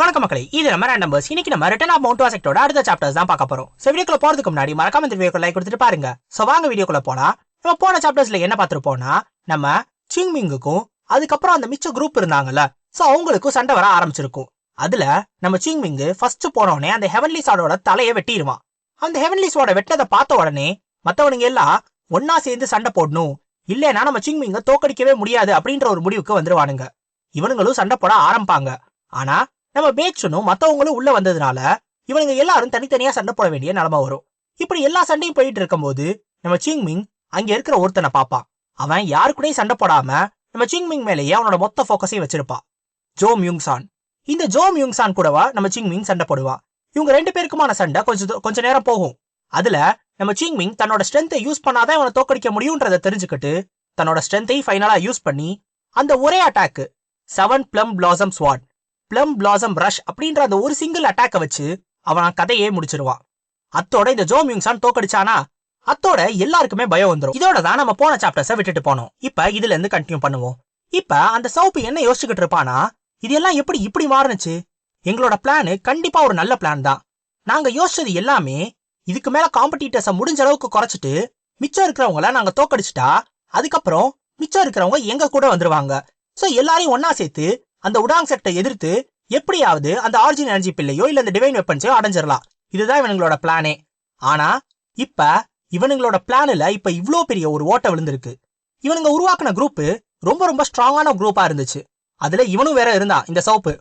வணக்கம் மக்களே இது நம்ம ரேண்டம் பஸ் இன்னைக்கு நம்ம ரிட்டன் ஆஃப் மவுண்ட் வாசக்டோட அடுத்த சாப்டர்ஸ் தான் பார்க்க போறோம். ஸோ வீடியோக்குள்ள போறதுக்கு முன்னாடி மறக்காம இந்த வீடியோக்கு லைக் கொடுத்துட்டு பாருங்க. ஸோ வாங்க வீடியோக்குள்ள போனா நம்ம போன சாப்டர்ஸ்ல என்ன பார்த்துருப்போம்னா நம்ம சிங்மிங்குக்கும் அதுக்கப்புறம் அந்த மிச்ச குரூப் இருந்தாங்கல்ல ஸோ அவங்களுக்கும் சண்டை வர ஆரம்பிச்சிருக்கும். அதுல நம்ம சிங்மிங்கு ஃபர்ஸ்ட் போனோடனே அந்த ஹெவன்லி சாடோட தலையை வெட்டிடுவான் அந்த ஹெவன்லி சாட வெட்டதை பார்த்த உடனே மத்தவனுங்க எல்லாம் ஒன்னா சேர்ந்து சண்டை போடணும். இல்லைன்னா நம்ம சிங்மிங்க தோக்கடிக்கவே முடியாது அப்படின்ற ஒரு முடிவுக்கு வந்துருவானுங்க. இவனுங்களும் சண்டை போட ஆரம்பிப்பாங்க. ஆனா நம்ம பேச்சுனும் மத்தவங்களும் உள்ள வந்ததுனால இவனுங்க எல்லாரும் தனித்தனியா சண்டை போட வேண்டிய நிலமை வரும். இப்படி எல்லா சண்டையும் போயிட்டு இருக்கும்போது நம்ம சிங்மிங் அங்க இருக்கிற ஒருத்தனை பார்ப்பான். அவன் யாரு கூடயும் சண்டை போடாம நம்ம சிங்மிங் மேலேயே அவனோட மொத்த ஃபோக்கஸையும் வச்சிருப்பான். ஜோம் யுங்சான் இந்த ஜோம் யுங்சான் கூடவா நம்ம சிங்மிங் சண்டை போடுவான். இவங்க ரெண்டு பேருக்குமான சண்டை கொஞ்சம் கொஞ்ச நேரம் போகும். அதுல நம்ம சிங்மிங் தன்னோட ஸ்ட்ரென்த்தை யூஸ் பண்ணாதான் இவனை தோக்கடிக்க முடியும்ன்றதை தெரிஞ்சுக்கிட்டு தன்னோட ஸ்ட்ரென்த்தை ஃபைனலா யூஸ் பண்ணி அந்த ஒரே attack seven plum blossom sword plum blossom rush அப்படின்ற அந்த ஒரு சிங்கிள் அட்டாக்கை வச்சு அவன் கதையே முடிச்சிருவான் அத்தோட இந்த ஜோ யூங்ஸான் தோக்கடிச்சானா? அத்தோட எல்லாருக்குமே பயம் வந்துரும். இதோட தான் நம்ம போன சாப்டர்ஸை விட்டுட்டு போனோம். இப்ப இதுல இருந்து கண்டினியூ பண்ணுவோம். இப்ப அந்த சவுப்பு என்ன யோசிச்சுக்கிட்டு இருப்பானா? இது எல்லாம் எப்படி இப்படி மாறுனுச்சு? எங்களோட பிளானு கண்டிப்பா ஒரு நல்ல பிளான் தான். நாங்க யோசிச்சது எல்லாமே இதுக்கு மேல காம்படிட்டர்ஸ முடிஞ்ச அளவுக்கு குறைச்சிட்டு மிச்சம் இருக்கிறவங்கள நாங்க தோக்கடிச்சிட்டா அதுக்கப்புறம் மிச்சம் இருக்கிறவங்க எங்க கூட வந்துருவாங்க. சோ எல்லாரையும் ஒன்னா சேர்த்து அந்த உடாங் செக்டை எதிர்த்து எப்படியாவது அந்த ஆர்ஜின் எனர்ஜி பிள்ளையோ இல்ல அந்த டிவைன் வெப்பன்ஸையோ அடைஞ்சிடலாம் இதுதான் இவனுங்களோட பிளானே ஆனா இப்ப இவனுங்களோட பிளான்ல இப்ப இவ்ளோ பெரிய ஒரு ஓட்ட விழுந்திருக்கு. இவனுங்க உருவாக்குன குரூப் ரொம்ப ரொம்ப ஸ்ட்ராங்கான குரூப்பா இருந்துச்சு. அதுல இவனும் வேற இருந்தான் இந்த சோப்பு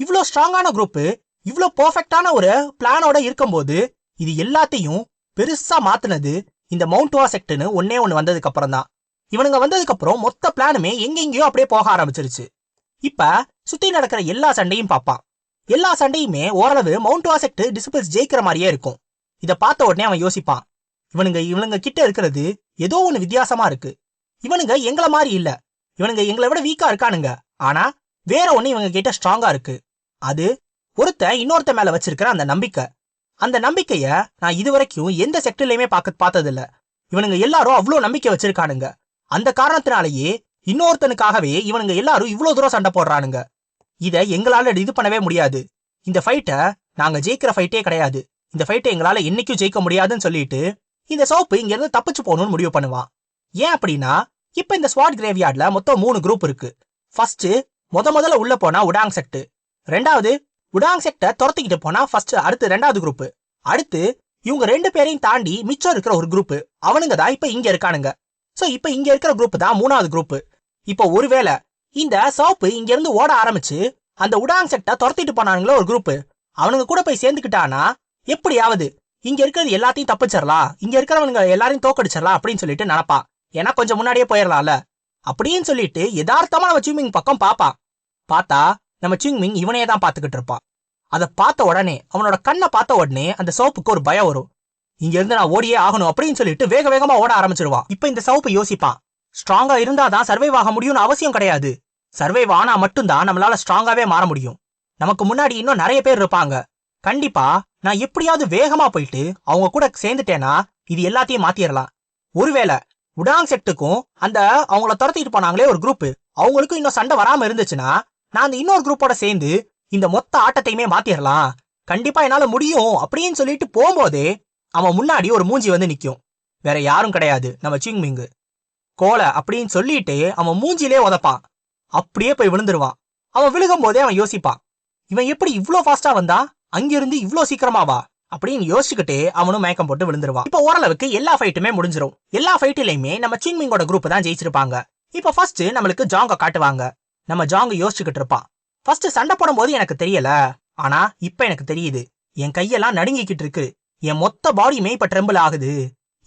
இவ்ளோ ஸ்ட்ராங்கான குரூப் இவ்ளோ பர்ஃபெக்டான ஒரு பிளானோட இருக்கும்போது இது எல்லாத்தையும் பெருசா மாத்துனது இந்த மவுண்ட் வா செக்ட்னு ஒன்னே ஒன்னு வந்ததுக்கு அப்புறம் தான் இவனுங்க வந்ததுக்கு அப்புறம் மொத்த பிளானுமே எங்கெங்கேயோ அப்படியே போக ஆரம்பிச்சிருச்சு. இப்ப சுத்தி நடக்கிற எல்லா சண்டையும் பார்ப்பான் எல்லா சண்டையுமே ஓரளவு மவுண்ட் வாசெக்ட் டிசிபிள்ஸ் ஜெயிக்கிற மாதிரியே இருக்கும். இத பார்த்த உடனே அவன் யோசிப்பான். இவனுங்க இவனுங்க கிட்ட இருக்கிறது ஏதோ ஒன்னு வித்தியாசமா இருக்கு. இவனுங்க எங்கள மாதிரி இல்ல. இவனுங்க எங்களை விட வீக்கா இருக்கானுங்க. ஆனா வேற ஒண்ணு இவங்க கிட்ட ஸ்ட்ராங்கா இருக்கு. அது ஒருத்தன் இன்னொருத்த மேல வச்சிருக்கிற அந்த நம்பிக்கை. அந்த நம்பிக்கைய நான் இதுவரைக்கும் எந்த செக்டர்லயுமே பார்க்க பார்த்ததில்ல. இவனுங்க எல்லாரும் அவ்வளோ நம்பிக்கை வச்சிருக்கானுங்க. அந்த காரணத்தினாலேயே இன்னொருத்தனுக்காகவே இவனுங்க எல்லாரும் இவ்வளோ தூரம் சண்டை போடுறானுங்க. இத எங்களால இது பண்ணவே முடியாது. இந்த ஃபைட்டை நாங்க ஜெயிக்கிற ஃபைட்டே கிடையாது. இந்த ஃபைட்டை எங்களால என்னைக்கும் ஜெயிக்க முடியாதுன்னு சொல்லிட்டு இந்த சோப்பு இங்கேருந்து தப்பிச்சு போகணும்னு முடிவு பண்ணுவான். ஏன் அப்படின்னா இப்ப இந்த ஸ்வாட் கிரேவ்யார்ட்ல மொத்தம் மூணு குரூப் இருக்கு. ஃபர்ஸ்ட் முத முதல்ல உள்ள போனா உடாங் செக்ட் ரெண்டாவது உடாங் செக்டை துரத்திக்கிட்டு போனா ஃபர்ஸ்ட் அடுத்து ரெண்டாவது குரூப் அடுத்து இவங்க ரெண்டு பேரையும் தாண்டி மிச்சம் இருக்கிற ஒரு குரூப் அவனுங்க தான் இப்போ இங்க இருக்கானுங்க. ஸோ இப்ப இங்க இருக்கிற குரூப் தான் மூணாவது குரூப் இப்போ ஒருவேளை இந்த சோப்பு இங்க இருந்து ஓட ஆரம்பிச்சு அந்த உடாங் செட்டை துரத்திட்டு போனானுங்களோ ஒரு குரூப் அவனுங்க கூட போய் சேர்ந்துக்கிட்டானா? எப்படியாவது இங்க இருக்கிறது எல்லாத்தையும் தப்பிச்சிடலாம் இங்க இருக்கிறவனுங்க எல்லாரையும் தோக்கடிச்சிடலாம் அப்படின்னு சொல்லிட்டு நினைப்பான் ஏன்னா கொஞ்சம் முன்னாடியே போயிடலாம்ல. அப்படின்னு சொல்லிட்டு யதார்த்தமா நம்ம சிங்மிங் பக்கம் பார்ப்பான் பார்த்தா நம்ம சிங்மிங் இவனையே தான் பாத்துக்கிட்டு இருப்பான் அதை பார்த்த உடனே அவனோட கண்ணை பார்த்த உடனே அந்த சோப்புக்கு ஒரு பயம் வரும். இங்க இருந்து நான் ஓடியே ஆகணும் அப்படின்னு சொல்லிட்டு வேக வேகமா ஓட ஆரம்பிச்சிருவான் இப்ப இந்த சவுப்பு யோசிப்பான் ஸ்ட்ராங்கா இருந்தாதான் சர்வைவ் ஆக முடியும்னு அவசியம் கிடையாது. சர்வைவ் ஆனா மட்டும்தான் நம்மளால ஸ்ட்ராங்காவே மாற முடியும். நமக்கு முன்னாடி இன்னும் நிறைய பேர் இருப்பாங்க. கண்டிப்பா நான் எப்படியாவது வேகமா போயிட்டு அவங்க கூட சேர்ந்துட்டேனா இது எல்லாத்தையும் மாத்திரலாம். ஒருவேளை உடாங் செட்டுக்கும் அந்த அவங்கள துரத்திட்டு போனாங்களே ஒரு குரூப் அவங்களுக்கும் இன்னும் சண்டை வராம இருந்துச்சுன்னா நான் அந்த இன்னொரு குரூப்போட சேர்ந்து இந்த மொத்த ஆட்டத்தையுமே மாத்திரலாம். கண்டிப்பா என்னால முடியும் அப்படின்னு சொல்லிட்டு போகும்போதே அவன் முன்னாடி ஒரு மூஞ்சி வந்து நிக்கும். வேற யாரும் கிடையாது. நம்ம சிங்மிங்கு கோலை அப்படின்னு சொல்லிட்டு அவன் மூஞ்சிலே உதப்பான். அப்படியே போய் விழுந்துருவான். அவன் விழுகும் போதே அவன் யோசிப்பான். இவன் எப்படி இவ்ளோ ஃபாஸ்டா வந்தா? அங்கிருந்து இவ்ளோ சீக்கிரமாவா அப்படின்னு யோசிச்சுக்கிட்டே அவனும் மயக்கம் போட்டு விழுந்துருவான். இப்ப ஓரளவுக்கு எல்லா ஃபைட்டுமே முடிஞ்சிரும். எல்லா ஃபைட்டிலையுமே நம்ம சிங்மிங்கோட குரூப் தான் ஜெயிச்சிருப்பாங்க. இப்ப ஃபர்ஸ்ட் நம்மளுக்கு ஜாங்க காட்டுவாங்க. நம்ம ஜாங்க யோசிச்சுக்கிட்டு இருப்பான். ஃபர்ஸ்ட் சண்டை போடும் போது எனக்கு தெரியல. ஆனா இப்ப எனக்கு தெரியுது. என் கையெல்லாம் நடுங்கிக்கிட்டு இருக்கு. என் மொத்த பாடியுமே இப்ப ட்ரெம்பிள் ஆகுது.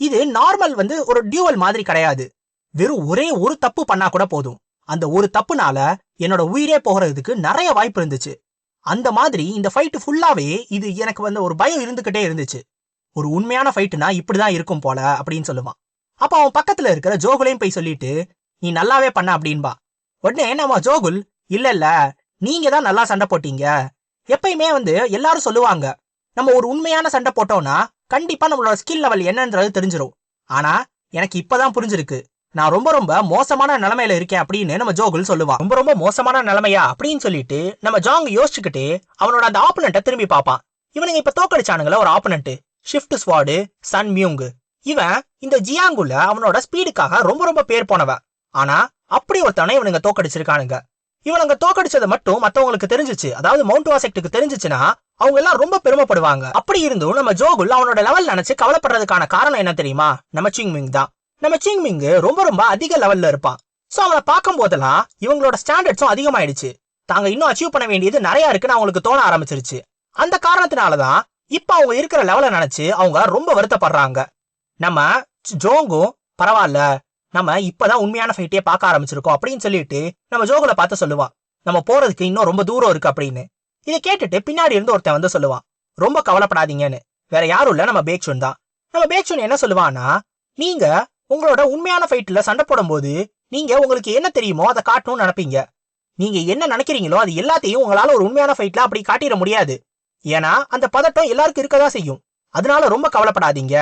இது நார்மல் வந்து ஒரு டியூவல் மாதிரி கிடையாது. வெறும் ஒரே ஒரு தப்பு பண்ணா கூட போதும். அந்த ஒரு தப்புனால என்னோட உயிரே போகிறதுக்கு நிறைய வாய்ப்பு இருந்துச்சு. அந்த மாதிரி இந்த ஃபைட்டு ஃபுல்லாவே இது எனக்கு வந்து ஒரு பயம் இருந்துகிட்டே இருந்துச்சு. ஒரு உண்மையான ஃபைட்டுனா இப்படிதான் இருக்கும் போல அப்படின்னு சொல்லுவான். அப்ப அவன் பக்கத்துல இருக்கிற ஜோகுலையும் போய் சொல்லிட்டு நீ நல்லாவே பண்ண அப்படின்பா. உடனே நம்ம ஜோகுல் இல்ல இல்ல. நீங்க தான் நல்லா சண்டை போட்டீங்க. எப்பயுமே வந்து எல்லாரும் சொல்லுவாங்க நம்ம ஒரு உண்மையான சண்டை போட்டோம்னா கண்டிப்பா நம்மளோட ஸ்கில் லெவல் என்னன்றது தெரிஞ்சிடும் ஆனா எனக்கு இப்பதான் புரிஞ்சிருக்கு. நான் ரொம்ப ரொம்ப மோசமான நிலைமையில இருக்கேன் அப்படின்னு நம்ம ஜோகுல் சொல்லுவான் ரொம்ப ரொம்ப மோசமான நிலைமையா அப்படின்னு சொல்லிட்டு நம்ம ஜாங் யோசிச்சுக்கிட்டு அவனோட அந்த ஆப்பனண்ட்டை திரும்பி பார்ப்பான். இவனுங்க இப்ப தோக்கடிச்சானுங்கள ஒரு opponent shift sword Sun Myung இவன் இந்த ஜியாங்குல அவனோட ஸ்பீடுக்காக ரொம்ப ரொம்ப பேர் போனவன். ஆனா அப்படி ஒருத்தனை இவனுங்க தோக்கடிச்சிருக்கானுங்க. இவனுங்க தோக்கடிச்சது மட்டும் மத்தவங்களுக்கு தெரிஞ்சுச்சு. அதாவது மவுண்ட் வாசெக்டுக்கு தெரிஞ்சிச்சுன்னா அவங்க எல்லாம் ரொம்ப பெருமைப்படுவாங்க. அப்படி இருந்தும் நம்ம ஜோகுல் அவனோட லெவல் நினைச்சு கவலைப்படுறதுக்கான காரணம் என்ன தெரியுமா? நம்ம சிங்மிங் தான். நம்ம சிங்மிங்கு ரொம்ப ரொம்ப அதிக லெவல்ல இருப்பான். சோ அவனை பார்க்கும் போதெல்லாம் இவங்களோட ஸ்டாண்டர்ட்ஸும் அதிகமாயிடுச்சு. தாங்க இன்னும் அச்சீவ் பண்ண வேண்டியது நிறைய இருக்குன்னு அவங்களுக்கு தோண ஆரம்பிச்சிருச்சு. அந்த காரணத்தினாலதான் இப்ப அவங்க இருக்கிற லெவலை நினைச்சு அவங்க ரொம்ப வருத்தப்படுறாங்க. நம்ம ஜோங்கும் பரவாயில்ல. நம்ம இப்பதான் உண்மையான ஃபைட்டே பார்க்க ஆரம்பிச்சிருக்கோம் அப்படின்னு சொல்லிட்டு நம்ம ஜோகுல பார்த்து சொல்லுவான். நம்ம போறதுக்கு இன்னும் ரொம்ப தூரம் இருக்கு அப்படின்னு. இதை கேட்டுட்டு பின்னாடி இருந்து ஒருத்தன் வந்து சொல்லுவான். ரொம்ப கவலைப்படாதீங்கன்னு. வேற யாரும் இல்ல நம்ம பேக்ஷுன் தான். நம்ம பேக்ஷுன் என்ன சொல்லுவான்னா நீங்க உங்களோட உண்மையான ஃபைட்ல சண்டை போடும்போது நீங்க உங்களுக்கு என்ன தெரியுமோ அதை காட்டணும்னு நினைப்பீங்க. நீங்க என்ன நினைக்கிறீங்களோ அது எல்லாத்தையும் உங்களால ஒரு உண்மையான ஃபைட்ல அப்படி காட்டிட முடியாது. ஏன்னா அந்த பதட்டம் எல்லாருக்கும் இருக்கதா செய்யும். அதனால ரொம்ப கவலைப்படாதீங்க.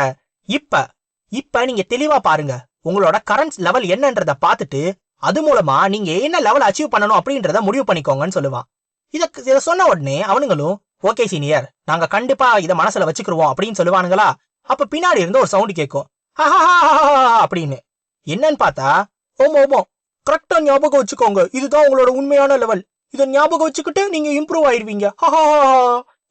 இப்ப இப்ப நீங்க தெளிவா பாருங்க. உங்களோட கரண்ட் லெவல் என்னன்றத பார்த்துட்டு அது மூலமா நீங்க என்ன லெவல் அச்சீவ் பண்ணணும் அப்படின்றத முடிவு பண்ணிக்கோங்கன்னு சொல்லுவான். இத சொன்ன உடனே அவனுங்களும் ஓகே சீனியர் நாங்க கண்டிப்பா இத மனசுல வச்சுக்கிருவோம் அப்படின்னு சொல்லுவானுங்களா? அப்ப பின்னாடி இருந்து ஒரு சவுண்ட் கேட்கும். அப்படின்னு. என்னன்னு பார்த்தா ஓமோ ஓமோ. கரெக்டா ஞாபகம் வச்சுக்கோங்க. இதுதான் உங்களோட உண்மையான லெவல் இதை ஞாபகம் வச்சுக்கிட்டு நீங்க இம்ப்ரூவ் ஆயிருவீங்க.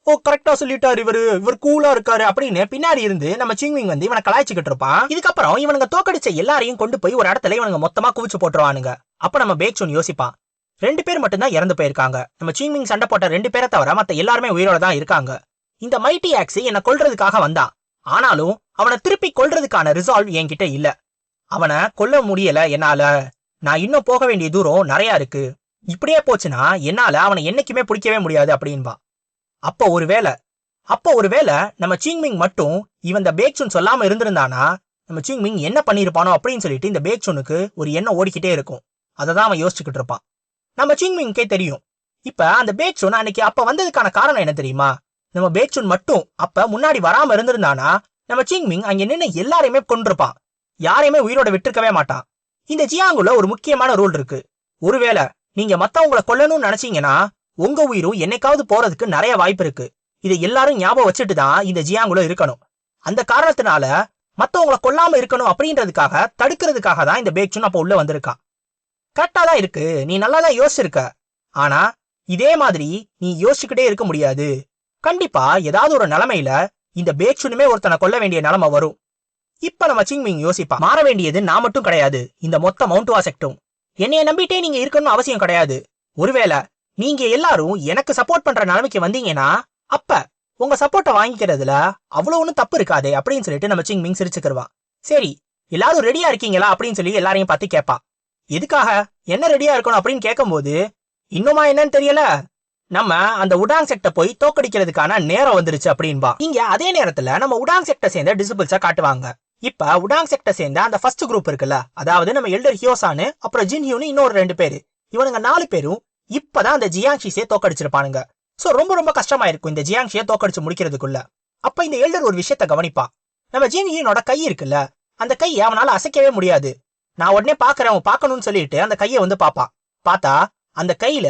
ஓ கரெக்டா சொல்லிட்டாரு இவரு. இவர் கூலா இருக்காரு அப்படின்னு பின்னாடி இருந்து நம்ம சிங்விங் வந்து இவனை கலாய்ச்சிக்கிட்டு இருப்பான். இதுக்கப்புறம் இவனுங்க தோக்கடிச்ச எல்லாரையும் கொண்டு போய் ஒரு இடத்துல இவனுங்க மொத்தமா குவிச்சு போட்டுருவானுங்க. அப்ப நம்ம பேக்சூன் யோசிப்பான். ரெண்டு பேர் மட்டும்தான் இறந்து போயிருக்காங்க. நம்ம சிங்விங் சண்டை போட்ட ரெண்டு பேரை தவிர மத்த எல்லாருமே உயிரோட தான் இருக்காங்க. இந்த மைட்டி ஆக்ஸ் என்னை கொல்றதுக்காக வந்தான். ஆனாலும் அவனை திருப்பி கொல்றதுக்கான ரிசால்வ் என்கிட்ட இல்ல. அவனை கொல்ல முடியல என்னால. நான் இன்னும் போக வேண்டிய தூரம் நிறைய இருக்கு. இப்படியே போச்சுன்னா என்னால அவனை என்னைக்குமே பிடிக்கவே முடியாது அப்படின்பா. அப்போ ஒருவேளை அப்போ ஒருவேளை நம்ம சிங்மிங் மட்டும் இவன் இந்த பேக்சுன் சொல்லாம இருந்திருந்தானா நம்ம சிங்மிங் என்ன பண்ணிருப்பானோ அப்படின்னு சொல்லிட்டு இந்த பேக்சுனுக்கு ஒரு எண்ணம் ஓடிக்கிட்டே இருக்கும். அதை தான் அவன் யோசிச்சுக்கிட்டு இருப்பான். நம்ம சீங்மிங்க்கே தெரியும். இப்ப அந்த பேக்சுன் அன்னைக்கு அப்ப வந்ததுக்கான காரணம் என்ன தெரியுமா? நம்ம பேச்சுன் மட்டும் அப்ப முன்னாடி வராம இருந்திருந்தானா? நம்ம சிங்மிங் அங்க நின்று எல்லாரையுமே கொண்டிருப்பான் யாரையுமே உயிரோட விட்டுருக்கவே மாட்டான். இந்த ஜியாங்குல ஒரு முக்கியமான ரூல் இருக்கு. ஒருவேளை நீங்க மத்தவங்களை கொல்லணும்னு நினைச்சீங்கன்னா உங்க உயிரும் என்னைக்காவது போறதுக்கு நிறைய வாய்ப்பு இருக்கு. இதை எல்லாரும் ஞாபகம் வச்சுட்டு தான் இந்த ஜியாங்குல இருக்கணும். அந்த காரணத்தினால மத்தவங்கள கொல்லாம இருக்கணும் அப்படின்றதுக்காக தடுக்கிறதுக்காக தான் இந்த பேக்சுன் அப்ப உள்ள வந்திருக்கான் கரெக்டா தான் இருக்கு. நீ நல்லா தான் யோசிச்சிருக்க. ஆனா இதே மாதிரி நீ யோசிச்சுக்கிட்டே இருக்க முடியாது. கண்டிப்பா ஏதாவது ஒரு நிலைமையில இந்த பேக்ஷுனுமே ஒருத்தனை கொல்ல வேண்டிய நிலைமை வரும். இப்ப நம்ம சிங்மிங் யோசிப்பா மாற வேண்டியது நான் மட்டும் கிடையாது இந்த மொத்த மவுண்ட் வாசெக்டும். என்னைய நம்பிட்டே நீங்க இருக்கணும்னு அவசியம் கிடையாது. ஒருவேளை நீங்க எல்லாரும் எனக்கு சப்போர்ட் பண்ற நிலைமைக்கு வந்தீங்கன்னா அப்ப உங்க சப்போர்ட்டை வாங்கிக்கிறதுல அவ்வளவு ஒன்றும் தப்பு இருக்காதே அப்படின்னு சொல்லிட்டு நம்ம சிங்மிங் சிரிச்சுக்கிருவான் சரி எல்லாரும் ரெடியா இருக்கீங்களா அப்படின்னு சொல்லி எல்லாரையும் பார்த்து கேட்பா எதுக்காக என்ன ரெடியா இருக்கணும் அப்படின்னு கேட்கும்போது இன்னுமா என்னன்னு தெரியல. நம்ம அந்த உடாங் செக்டை போய் தோக்கடிக்கிறதுக்கான நேரம் வந்துருச்சு அப்படின்பா. இங்க அதே நேரத்துல நம்ம உடாங் செக்டை சேர்ந்த டிசிபிள்ஸ காட்டுவாங்க. இப்ப உடாங் செக்டை சேர்ந்த அந்த ஃபர்ஸ்ட் குரூப் இருக்குல்ல அதாவது நம்ம எல்டர் ஹியோசானு அப்புறம் ஜின் ஹியூனு இன்னொரு ரெண்டு பேரு. இவனுங்க நாலு பேரும் இப்பதான் அந்த ஜியாங்ஷிஸே தோக்கடிச்சிருப்பானுங்க. சோ ரொம்ப ரொம்ப கஷ்டமா இருக்கும் இந்த ஜியாங்ஷியை தோக்கடிச்சு முடிக்கிறதுக்குள்ள. அப்ப இந்த எல்டர் ஒரு விஷயத்த கவனிப்பான் நம்ம ஜின் ஹியூனோட கை இருக்குல்ல அந்த கையை அவனால அசைக்கவே முடியாது. நான் உடனே பாக்குறேன் அவன் பார்க்கணும்னு சொல்லிட்டு அந்த கையை வந்து பாப்பான் பார்த்தா அந்த கையில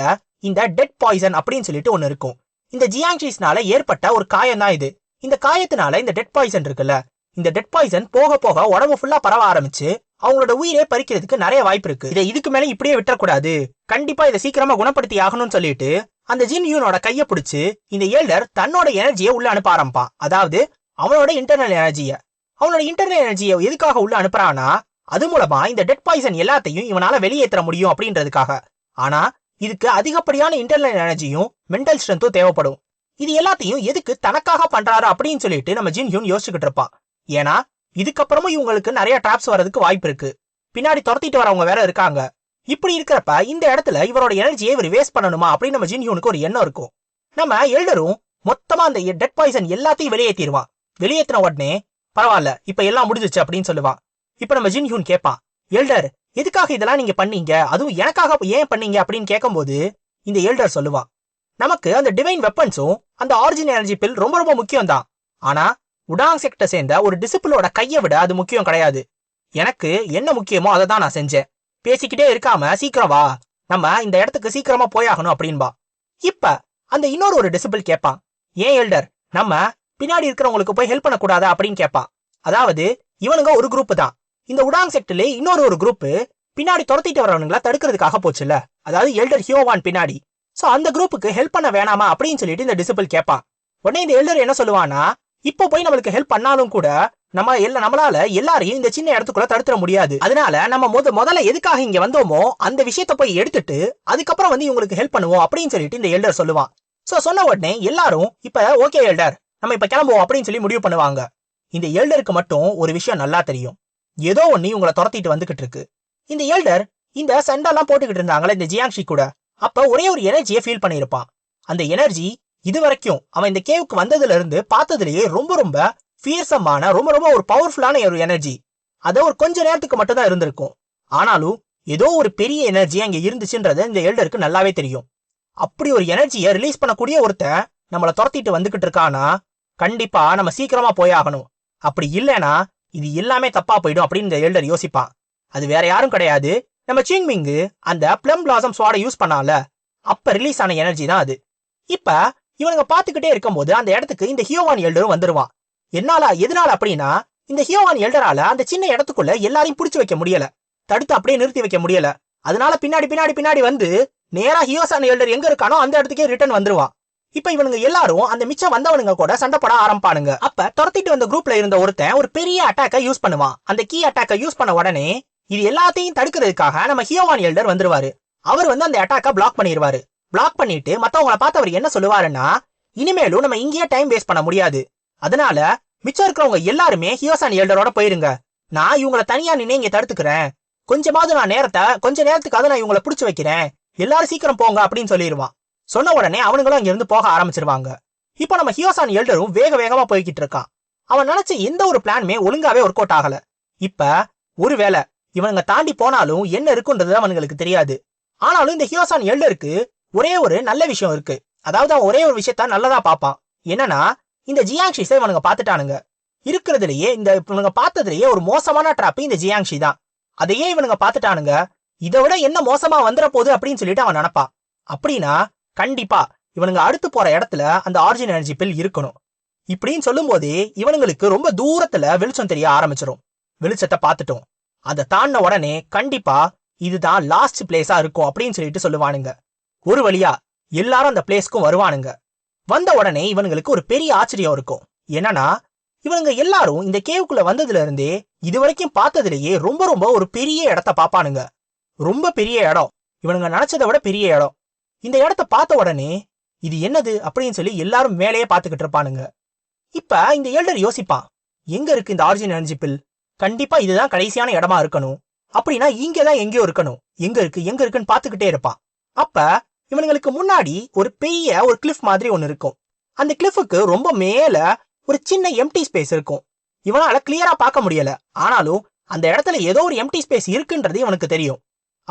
இந்த டெட் பாய்சன் அப்படின்னு சொல்லிட்டு ஒன்னு இருக்கும். இந்த ஜியாங்ஷீஸ்னால ஏற்பட்ட ஒரு காயம் தான் இது. இந்த காயத்தினால இந்த டெட் பாய்சன் இருக்குல்ல இந்த டெட் பாய்சன் போக போக உடம்பு ஃபுல்லா பரவ ஆரம்பிச்சு அவங்களோட உயிரே பறிக்கிறதுக்கு நிறைய வாய்ப்பு இருக்கு. இதை இதுக்கு மேல இப்படியே விட்டக்கூடாது கண்டிப்பா இதை சீக்கிரமா குணப்படுத்தி ஆகணும்னு சொல்லிட்டு அந்த ஜின் யூனோட கையை பிடிச்சு இந்த ஏல்டர் தன்னோட எனர்ஜியை உள்ள அனுப்ப ஆரம்பிப்பான். அதாவது அவனோட இன்டர்னல் எனர்ஜியை அவனோட இன்டர்னல் எனர்ஜியை எதுக்காக உள்ள அனுப்புறானா அது மூலமா இந்த டெட் பாய்சன் எல்லாத்தையும் இவனால வெளியேற்ற முடியும் அப்படின்றதுக்காக. ஆனா இதுக்கு அதிகப்படியான இன்டர்னல் எனர்ஜியும் மென்டல் ஸ்ட்ரென்த்தும் தேவைப்படும். இது எல்லாத்தையும் எதுக்கு தனக்காக பண்றாரு அப்படின்னு சொல்லிட்டு நம்ம ஜின் ஹியூன் யோசிச்சுக்கிட்டு இருப்பான் ஏன்னா இதுக்கப்புறமும் இவங்களுக்கு நிறைய டிராப்ஸ் வரதுக்கு வாய்ப்பு இருக்கு. பின்னாடி துரத்திட்டு வரவங்க வேற இருக்காங்க. இப்படி இருக்கிறப்ப இந்த இடத்துல இவரோட எனர்ஜியை இவர் வேஸ்ட் பண்ணணுமா அப்படின்னு நம்ம ஜின் ஹியூனுக்கு ஒரு எண்ணம் இருக்கும். நம்ம எல்டரும் மொத்தமா அந்த டெட் பாய்சன் எல்லாத்தையும் வெளியேற்றிடுவான் வெளியேற்றின உடனே பரவாயில்ல இப்ப எல்லாம் முடிஞ்சிச்சு அப்படின்னு சொல்லுவான். இப்ப நம்ம ஜின் ஹியூன் கேட்பான் எல்டர் எதுக்காக இதெல்லாம் நீங்க பண்ணீங்க? அதுவும் எனக்காக ஏன் பண்ணீங்க அப்படின்னு கேட்கும்போது இந்த எல்டர் சொல்லுவான் நமக்கு அந்த டிவைன் வெப்பன்ஸும் அந்த ஆரிஜின் எனர்ஜி பில் ரொம்ப ரொம்ப முக்கியம் தான் ஆனா உடாங் செக்ட சேர்ந்த ஒரு டிசிபிளோட கையை விட அது முக்கியம் கிடையாது. எனக்கு என்ன முக்கியமோ அதை தான் நான் செஞ்சேன். பேசிக்கிட்டே இருக்காம சீக்கிரம் வா. நம்ம இந்த இடத்துக்கு சீக்கிரமா போயாகணும் அப்படின்பா. இப்ப அந்த இன்னொரு ஒரு டிசிபிள் கேட்பான் ஏன் எல்டர் நம்ம பின்னாடி இருக்கிறவங்களுக்கு போய் ஹெல்ப் பண்ணக்கூடாதா? அப்படின்னு கேட்பான் அதாவது இவனுங்க ஒரு குரூப் தான். இந்த உடாங் செக்டர்ல இன்னொரு ஒரு குரூப் பின்னாடி துரத்திட்டு வரவனுங்களா தடுக்கிறதுக்காக போச்சுல்ல. அதாவது எல்டர் ஹியோவான் பின்னாடி. சோ அந்த குரூப்புக்கு ஹெல்ப் பண்ண வேணாமா அப்படின்னு சொல்லிட்டு இந்த டிசிபிள் கேட்பான் உடனே இந்த எல்டர் என்ன சொல்லுவானா இப்போ போய் நம்மளுக்கு ஹெல்ப் பண்ணாலும் கூட நம்ம எல்லா நம்மளால எல்லாரையும் இந்த சின்ன இடத்துக்குள்ள தடுத்துட முடியாது. அதனால நம்ம முத முதல்ல எதுக்காக இங்க வந்தோமோ அந்த விஷயத்த போய் எடுத்துட்டு அதுக்கப்புறம் வந்து இவங்களுக்கு ஹெல்ப் பண்ணுவோம் அப்படின்னு சொல்லிட்டு இந்த எல்டர் சொல்லுவான். சோ சொன்ன உடனே எல்லாரும் இப்ப ஓகே எல்டர் நம்ம இப்ப கிளம்புவோம் அப்படின்னு சொல்லி முடிவு பண்ணுவாங்க. இந்த எல்டருக்கு மட்டும் ஒரு விஷயம் நல்லா தெரியும். ஏதோ ஒண்ணு இவங்களை துரத்திட்டு வந்துகிட்டு இருக்கு. இந்த எல்டர் இந்த சண்டெல்லாம் போட்டுக்கிட்டு இருந்தாங்களே இந்த ஜியாங்ஷி கூட. அப்ப ஒரே ஒரு எனர்ஜியை ஃபீல் பண்ணியிருப்பான். அந்த எனர்ஜி இது வரைக்கும் அவன் இந்த கேவுக்கு வந்ததுல இருந்து பார்த்ததுலயே ரொம்ப ரொம்ப ஃபியர்சமான ரொம்ப ரொம்ப ஒரு பவர்ஃபுல்லான ஒரு எனர்ஜி. அத ஒரு கொஞ்ச நேரத்துக்கு மட்டும் தான் இருந்திருக்கும். ஆனாலும் ஏதோ ஒரு பெரிய எனர்ஜி அங்க இருந்துச்சுன்றது இந்த எல்டருக்கு நல்லாவே தெரியும். அப்படி ஒரு எனர்ஜியை ரிலீஸ் பண்ணக்கூடிய ஒருத்தன் நம்மளை துரத்திட்டு வந்துகிட்டு இருக்கானா கண்டிப்பா நம்ம சீக்கிரமா போயாகணும் அப்படி இல்லைனா இது எல்லாமே தப்பா போயிடும் அப்படின்னு இந்த எல்டர் யோசிப்பான் அது வேற யாரும் கிடையாது. நம்ம சிங்மிங்கு அந்த பிளம் பிளாசம் சுவாடை யூஸ் பண்ணால அப்ப ரிலீஸ் ஆன எனர்ஜி தான் அது. இப்ப இவனுங்க பாத்துக்கிட்டே இருக்கும்போது அந்த இடத்துக்கு இந்த ஹியோவான் எல்டரும் வந்துருவான். என்னால எதனால அப்படின்னா இந்த ஹியோவான் எல்டரால அந்த சின்ன இடத்துக்குள்ள எல்லாரையும் புடிச்சு வைக்க முடியல. தடுத்து அப்படியே நிறுத்தி வைக்க முடியல. அதனால பின்னாடி பின்னாடி பின்னாடி வந்து நேரா ஹியோசான் எல்டர் எங்க இருக்கானோ அந்த இடத்துக்கே ரிட்டர்ன் வந்துருவான். இப்ப இவனுங்க எல்லாரும் அந்த மிச்சம் வந்தவனுங்க கூட சண்டை போட ஆரம்பிப்பானுங்க. அப்ப துரத்திட்டு வந்த குரூப்ல இருந்த ஒருத்தன் ஒரு பெரிய அட்டாக்கை யூஸ் பண்ணுவான். அந்த கீ அட்டாக்கை யூஸ் பண்ண உடனே இது எல்லாத்தையும் தடுக்கிறதுக்காக நம்ம ஹியோவான் எல்டர் வந்துருவாரு. அவர் வந்து அந்த அட்டாக்கை பிளாக் பண்ணிடுவாரு பிளாக் பண்ணிட்டு மத்தவங்கள பார்த்து அவர் என்ன சொல்லுவாருன்னா இனிமேலும் நம்ம இங்கேயே டைம் வேஸ்ட் பண்ண முடியாது. அதனால மிச்சம் இருக்கிறவங்க எல்லாருமே ஹியோசான் எல்டரோட போயிருங்க. நான் இவங்கள தனியா நின்று இங்க தடுத்துக்கிறேன். கொஞ்சமாவது நான் நேரத்தை கொஞ்ச நேரத்துக்காக நான் இவங்கள புடிச்சு வைக்கிறேன். எல்லாரும் சீக்கிரம் போங்க அப்படின்னு சொல்லிடுவான் சொன்ன உடனே அவனுங்களும் அங்கிருந்து போக ஆரம்பிச்சிருவாங்க. இப்போ நம்ம ஹியோசான் எல்டரும் வேக வேகமா போய்கிட்டு இருக்கான். அவன் நினைச்ச எந்த ஒரு பிளானுமே ஒழுங்காவே ஒர்க் அவுட் ஆகல. இப்ப ஒருவேளை இவனுங்க தாண்டி போனாலும் என்ன இருக்குன்றது அவனுங்களுக்கு தெரியாது. ஆனாலும் இந்த ஹியோசான் எல்டருக்கு ஒரே ஒரு நல்ல விஷயம் இருக்கு. அதாவது அவன் ஒரே ஒரு விஷயத்த நல்லதா பார்ப்பான். என்னன்னா இந்த ஜியாங்ஷிஸை இவனுங்க பார்த்துட்டானுங்க. இருக்கிறதுலயே இந்த இவனுங்க பார்த்ததுலயே ஒரு மோசமான ட்ராப் இந்த ஜியாங்ஷி தான். அதையே இவனுங்க பார்த்துட்டானுங்க. இதை விட என்ன மோசமா வந்துட போகுது அப்படின்னு சொல்லிட்டு அவன் நினைப்பான். அப்படின்னா கண்டிப்பா இவனுங்க அடுத்து போற இடத்துல அந்த ஆரிஜின் எனர்ஜி பில் இருக்கணும். இப்படின்னு சொல்லும் போதே இவனுங்களுக்கு ரொம்ப தூரத்துல வெளிச்சம் தெரிய ஆரம்பிச்சிடும் வெளிச்சத்தை பார்த்துட்டோம். அதை தாண்டின உடனே கண்டிப்பா இதுதான் லாஸ்ட் பிளேஸா இருக்கும் அப்படின்னு சொல்லிட்டு சொல்லுவானுங்க. ஒரு வழியா எல்லாரும் அந்த பிளேஸ்க்கும் வருவானுங்க. வந்த உடனே இவனுங்களுக்கு ஒரு பெரிய ஆச்சரியம் இருக்கும். என்னன்னா இவனுங்க எல்லாரும் இந்த கேவுக்குள்ள வந்ததுல இருந்தே இது வரைக்கும் பார்த்ததுலயே ரொம்ப ரொம்ப ஒரு பெரிய இடத்த பாப்பானுங்க ரொம்ப பெரிய இடம். இவனுங்க நினைச்சதை விட பெரிய இடம். இந்த இடத்த பார்த்த உடனே இது என்னது அப்படின்னு சொல்லி எல்லாரும் மேலேயே பார்த்துக்கிட்டு இருப்பானுங்க. இப்ப இந்த எல்டர் யோசிப்பான் எங்க இருக்கு இந்த ஆரிஜின் எனர்ஜி பில் கண்டிப்பா இதுதான் கடைசியான இடமா இருக்கணும். அப்படின்னா இங்கதான் எங்கேயோ இருக்கணும். எங்க இருக்கு எங்க இருக்குன்னு பார்த்துக்கிட்டே இருப்பான். அப்ப இவனுங்களுக்கு முன்னாடி ஒரு பெரிய ஒரு கிளிஃப் மாதிரி ஒன்னு இருக்கும். அந்த கிளிஃபுக்கு ரொம்ப மேல ஒரு சின்ன எம்டி ஸ்பேஸ் இருக்கும். இவனால கிளியரா பார்க்க முடியல. ஆனாலும் அந்த இடத்துல ஏதோ ஒரு எம்டி ஸ்பேஸ் இருக்குன்றது இவனுக்கு தெரியும்.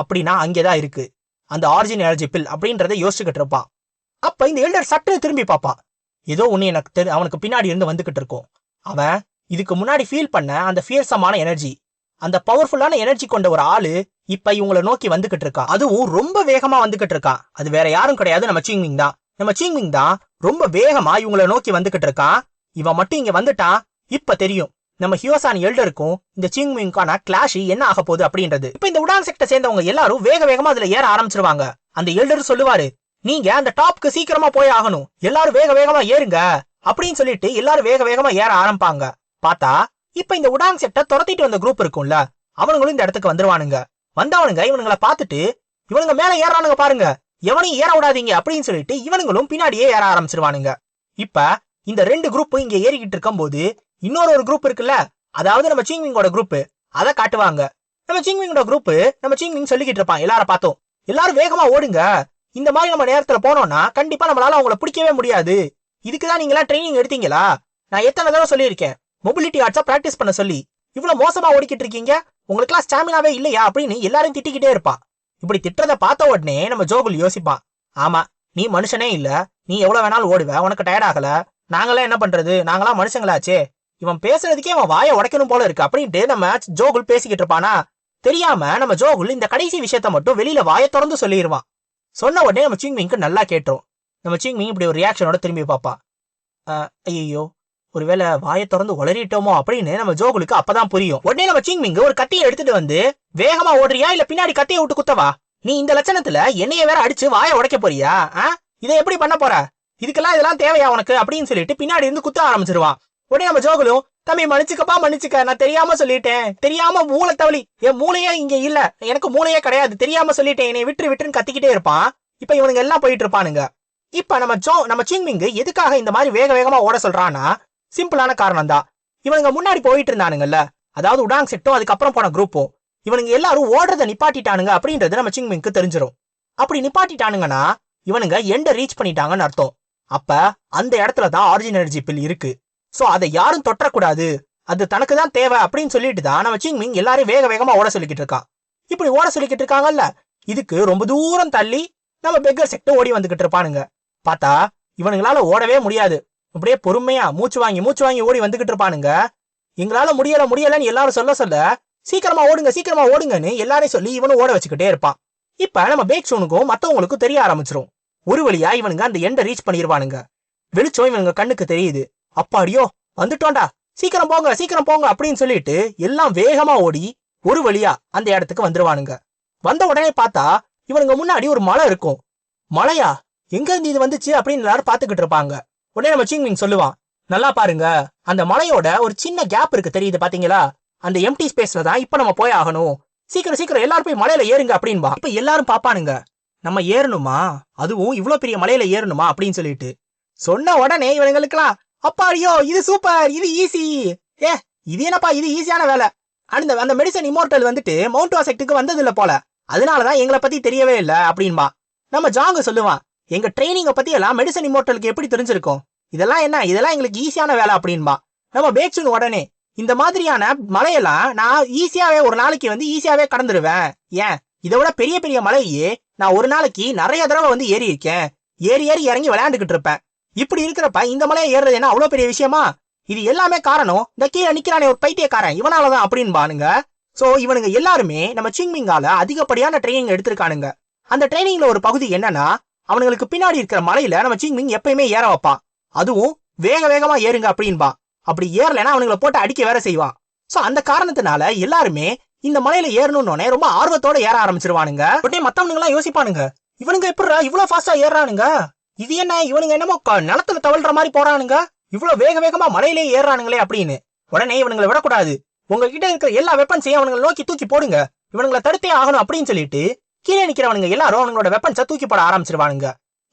அப்படின்னா அங்கேதான் இருக்கு. அந்த ஆரிஜின் எனர்ஜி பில் அப்படின்றத யோசிச்சுக்கிட்டு இருப்பான் அப்ப இந்த எல்டர் சட்டை திரும்பி பாப்பா. ஏதோ ஒண்ணு எனக்கு தெரி அவனுக்கு பின்னாடி இருந்து வந்துகிட்டு இருக்கும். அவன் இதுக்கு முன்னாடி ஃபீல் பண்ண அந்த ஃபியர்சமான எனர்ஜி அந்த பவர்ஃபுல்லான எனர்ஜி கொண்ட ஒரு ஆளு இப்ப இவங்களை நோக்கி வந்துகிட்டு இருக்கான் அதுவும் ரொம்ப வேகமா வந்துகிட்டு இருக்கான் அது வேற யாரும் கிடையாது. நம்ம சீங்மிங் தான். நம்ம சீங்மிங் தான் ரொம்ப வேகமா இவங்களை நோக்கி வந்துகிட்டு இருக்கான் இவன் மட்டும் இங்க வந்துட்டான் இப்ப தெரியும். நம்ம ஹியோசான் எல்டருக்கும் இந்த சிங்மிங்கான கிளாஷ் என்ன ஆக போகுது அப்படின்றது. இப்ப இந்த உடான் செக்டை சேர்ந்தவங்க எல்லாரும் வேக வேகமா அதுல ஏற ஆரம்பிச்சிருவாங்க. அந்த எல்டர் சொல்லுவாரு நீங்க அந்த டாப்க்கு சீக்கிரமா போய் ஆகணும். எல்லாரும் வேக வேகமா ஏறுங்க அப்படின்னு சொல்லிட்டு எல்லாரும் வேக வேகமா ஏற ஆரம்பிப்பாங்க. பார்த்தா இப்ப இந்த உடாங் செட்டை துரத்திட்டு வந்த குரூப் இருக்கும்ல அவனுங்களும் இந்த இடத்துக்கு வந்துருவானுங்க. வந்தவனுங்க இவனுங்கள பார்த்துட்டு இவனுங்க மேல ஏறானுங்க பாருங்க எவனையும் ஏற விடாதீங்க அப்படின்னு சொல்லிட்டு இவனுங்களும் பின்னாடியே ஏற ஆரம்பிச்சிருவானுங்க. இப்ப இந்த ரெண்டு குரூப் இங்க ஏறிக்கிட்டு இருக்கும்போது இன்னொரு ஒரு குரூப் இருக்குல்ல? அதாவது நம்ம சிங்விங்கோட குரூப் அதை காட்டுவாங்க. நம்ம சிங்விங்கோட குரூப் நம்ம சிங்விங் சொல்லிக்கிட்டு இருப்பான் எல்லாரும் பார்த்தோம். எல்லாரும் வேகமா ஓடுங்க. இந்த மாதிரி நம்ம நேரத்துல போனோம்னா கண்டிப்பா நம்மளால அவங்கள பிடிக்கவே முடியாது. இதுக்குதான் நீங்க எல்லாம் ட்ரைனிங் எடுத்தீங்களா? நான் எத்தனை தடவை சொல்லியிருக்கேன். மொபிலிட்டி ஆர்ட்ஸா பிராக்டிஸ் பண்ண சொல்லி. இவ்வளவு மோசமா ஓடிக்கிட்டு இருக்கீங்க? உங்களுக்குலாம் ஸ்டாமினாவே இல்லையா? அப்படின்னு எல்லாரும் திட்டிக்கிட்டே இருப்பா. இப்படி திட்டுறத பார்த்த உடனே நம்ம ஜோகுல் யோசிப்பான். ஆமா நீ மனுஷனே இல்ல. நீ எவ்வளவு வேணாலும் ஓடுவ. உனக்கு டயர்ட் ஆகல. நாங்களாம் என்ன பண்றது? நாங்களாம் மனுஷங்களாச்சே. இவன் பேசுறதுக்கே அவன் வாயை உடைக்கணும் போல இருக்கு. அப்படின்ட்டு நம்ம ஜோகுல் பேசிக்கிட்டு இருப்பானா? தெரியாம நம்ம ஜோகுல் இந்த கடைசி விஷயத்த மட்டும் வெளியில வாயை திறந்து சொல்லிடுவான் சொன்ன உடனே நம்ம சிங்மிங்க்கு நல்லா கேட்டோம் நம்ம சிங்மிங் இப்படி ஒரு ரியாக்ஷனோட திரும்பி பார்ப்பான் ஐயோ ஒருவேளை வாயை திறந்து உளறிட்டோமோ? அப்படின்னு நம்ம ஜோகுலுக்கு அப்பதான் புரியும். உடனே நம்ம சிங்மிங் ஒரு கட்டியை எடுத்துட்டு வந்து வேகமா ஓடுறியா? இல்ல பின்னாடி கட்டியை விட்டு குத்தவா? நீ இந்த லட்சணத்துல என்னைய வேற அடிச்சு வாயை உடைக்க போறியா? ஆ? இதை எப்படி பண்ண போற? இதுக்கெல்லாம் இதெல்லாம் தேவையா உனக்கு? அப்படின்னு சொல்லிட்டு பின்னாடி இருந்து குத்த ஆரம்பிச்சிருவான். உடனே நம்ம ஜோகுலும் தம்பி மன்னிச்சுக்கப்பா மன்னிச்சுக்க. நான் தெரியாம சொல்லிட்டேன். தெரியாம மூளை தவளி. என் மூளையே இங்க இல்ல. எனக்கு மூளையே கிடையாது. தெரியாம சொல்லிட்டேன். என்னை விட்டு விட்டுன்னு கத்திக்கிட்டே இருப்பான். இப்ப இவனுங்க எல்லாம் போயிட்டு இருப்பானுங்க. இப்ப நம்ம ஜோ நம்ம சிங்மிங்கு எதுக்காக இந்த மாதிரி வேக வேகமா ஓட சொல்றான்னா சிம்பிளான காரணம் தான் இவனுங்க முன்னாடி போயிட்டு இருந்தானுங்கல்ல. அதாவது உடாங் செட்டும் அதுக்கப்புறம் போன குரூப்பும் இவனுங்க எல்லாரும் ஓடுறத நிப்பாட்டிட்டானுங்க அப்படின்றது நம்ம சிங்மிங்க்கு தெரிஞ்சிடும் அப்படி நிப்பாட்டிட்டானுங்கன்னா இவனுங்க எண்ட ரீச் பண்ணிட்டாங்கன்னு அர்த்தம். அப்ப அந்த இடத்துல தான் ஆரிஜின் எனர்ஜி பில் இருக்கு. ஸோ அதை யாரும் தொற்றக்கூடாது. அது தனக்கு தான் தேவை அப்படின்னு சொல்லிட்டு தான் நம்ம சிங்மிங் எல்லாரையும் வேக வேகமாக ஓட சொல்லிக்கிட்டு இருக்கான் இப்படி ஓட சொல்லிக்கிட்டு இருக்காங்கல்ல இதுக்கு ரொம்ப தூரம் தள்ளி நம்ம பெக்கர் செக்டர் ஓடி வந்துகிட்டு இருப்பானுங்க. பார்த்தா இவனுங்களால ஓடவே முடியாது. அப்படியே பொறுமையா மூச்சு வாங்கி மூச்சு வாங்கி ஓடி வந்துகிட்டு இருப்பானுங்க. எங்களால முடியல முடியலன்னு எல்லாரும் சொல்ல சொல்ல சீக்கிரமா ஓடுங்க சீக்கிரமா ஓடுங்கன்னு எல்லாரையும் சொல்லி இவனும் ஓட வச்சுக்கிட்டே இருப்பான். இப்ப நம்ம பேக் சோனுக்கும் மத்தவங்களுக்கும் தெரிய ஆரம்பிச்சிரும். ஒரு வழியா இவனுங்க அந்த எண்டை ரீச் பண்ணிருவானுங்க. வெளிச்சம் இவனுங்க கண்ணுக்கு தெரியுது. அப்பாடியோ வந்துட்டோம்டா. சீக்கிரம் போங்க சீக்கிரம் போங்க அப்படின்னு சொல்லிட்டு எல்லாம் வேகமா ஓடி ஒரு வழியா அந்த இடத்துக்கு வந்துருவானுங்க. வந்த உடனே பார்த்தா இவனுங்க முன்னாடி ஒரு மலை இருக்கும். மலையா? எங்க இருந்து இது வந்துச்சு அப்படின்னு எல்லாரும் பாத்துக்கிட்டு இருப்பாங்க. உடனே நம்ம சிங்மிங் சொல்லுவான் நல்லா பாருங்க அந்த மலையோட ஒரு சின்ன கேப் இருக்கு தெரியுது பாத்தீங்களா? அந்த எம்டி ஸ்பேஸ்ல தான் இப்ப நம்ம போய் ஆகணும். சீக்கிரம் சீக்கிரம் எல்லாரும் போய் மலையில ஏறுங்க அப்படின்பா. இப்ப எல்லாரும் பாப்பானுங்க நம்ம ஏறணுமா? அதுவும் இவ்ளோ பெரிய மலையில ஏறணுமா? அப்படின்னு சொல்லிட்டு சொன்ன உடனே இவனுங்களுக்குலாம் அப்பாடியோ இது சூப்பர் இது ஈஸி ஏ இது என்னப்பா இது ஈஸியான வேலை? அந்த அந்த மெடிசன் இமோர்டல் வந்துட்டு மவுண்ட் வாசெக்ட்டுக்கு வந்தது இல்லை போல. அதனாலதான் எங்களை பத்தி தெரியவே இல்லை அப்படின்பா. நம்ம ஜாங்க சொல்லுவான் எங்க ட்ரைனிங்கை பத்தி எல்லாம் மெடிசன் இமோர்டலுக்கு எப்படி தெரிஞ்சிருக்கும்? இதெல்லாம் என்ன? இதெல்லாம் எங்களுக்கு ஈஸியான வேலை அப்படின்பா. நம்ம பேக்சுன் உடனே இந்த மாதிரியான மலையெல்லாம் நான் ஈஸியாவே ஒரு நாளைக்கு வந்து ஈஸியாவே கடந்துருவேன். ஏன்? இதை விட பெரிய பெரிய மலையே நான் ஒரு நாளைக்கு நிறைய தடவை வந்து ஏறி இருக்கேன் ஏறி ஏறி இறங்கி விளையாண்டுகிட்டு இருப்பேன். இப்படி இருக்கிறப்ப இந்த மலையை ஏறுறது என்ன அவ்வளவு பெரிய விஷயமா? இது எல்லாமே காரணம் இந்த கீழே நிக்கிறானே ஒரு பைத்தியக்காரன் இவனாலதான் அப்படின்பானுங்க சோ இவனுங்க எல்லாருமே நம்ம சிங்மிங்கால அதிகப்படியான ட்ரைனிங் எடுத்திருக்கானுங்க. அந்த ட்ரைனிங்ல ஒரு பகுதி என்னன்னா அவனுங்களுக்கு பின்னாடி இருக்கிற மலையில நம்ம சிங்மிங் எப்பயுமே ஏற வைப்பான். அதுவும் வேக வேகமா ஏறுங்க அப்படின்பா. அப்படி ஏறலைன்னா அவனுங்கள போட்டு அடிக்க வேற செய்வான். சோ அந்த காரணத்தினால எல்லாருமே இந்த மலையில ஏறணும்னு ரொம்ப ஆர்வத்தோட ஏற ஆரம்பிச்சிருவானுங்க. உடனே மத்தவனுங்க எல்லாம் யோசிப்பானுங்க இவனுங்க எப்படி இவ்வளவு ஃபாஸ்டா ஏறானுங்க இது என்ன? இவனுங்க என்னமோ நிலத்துல தவழ்ற மாதிரி போறானுங்க. இவ்வளவு வேக வேகமா மலையிலே ஏறானுங்களே அப்படின்னு. உடனே இவனுங்களை விடக்கூடாது. உங்ககிட்ட இருக்கிற எல்லா வெப்பன்ஸையும் அவனுங்களை நோக்கி தூக்கி போடுங்க. இவனுங்களை தடுத்தே ஆகணும் அப்படின்னு சொல்லிட்டு கீழே நிக்கிறவனுங்க எல்லாரும் அவங்களோட வெப்பன்ஸை தூக்கி போட ஆரம்பிச்சிருவானுங்க.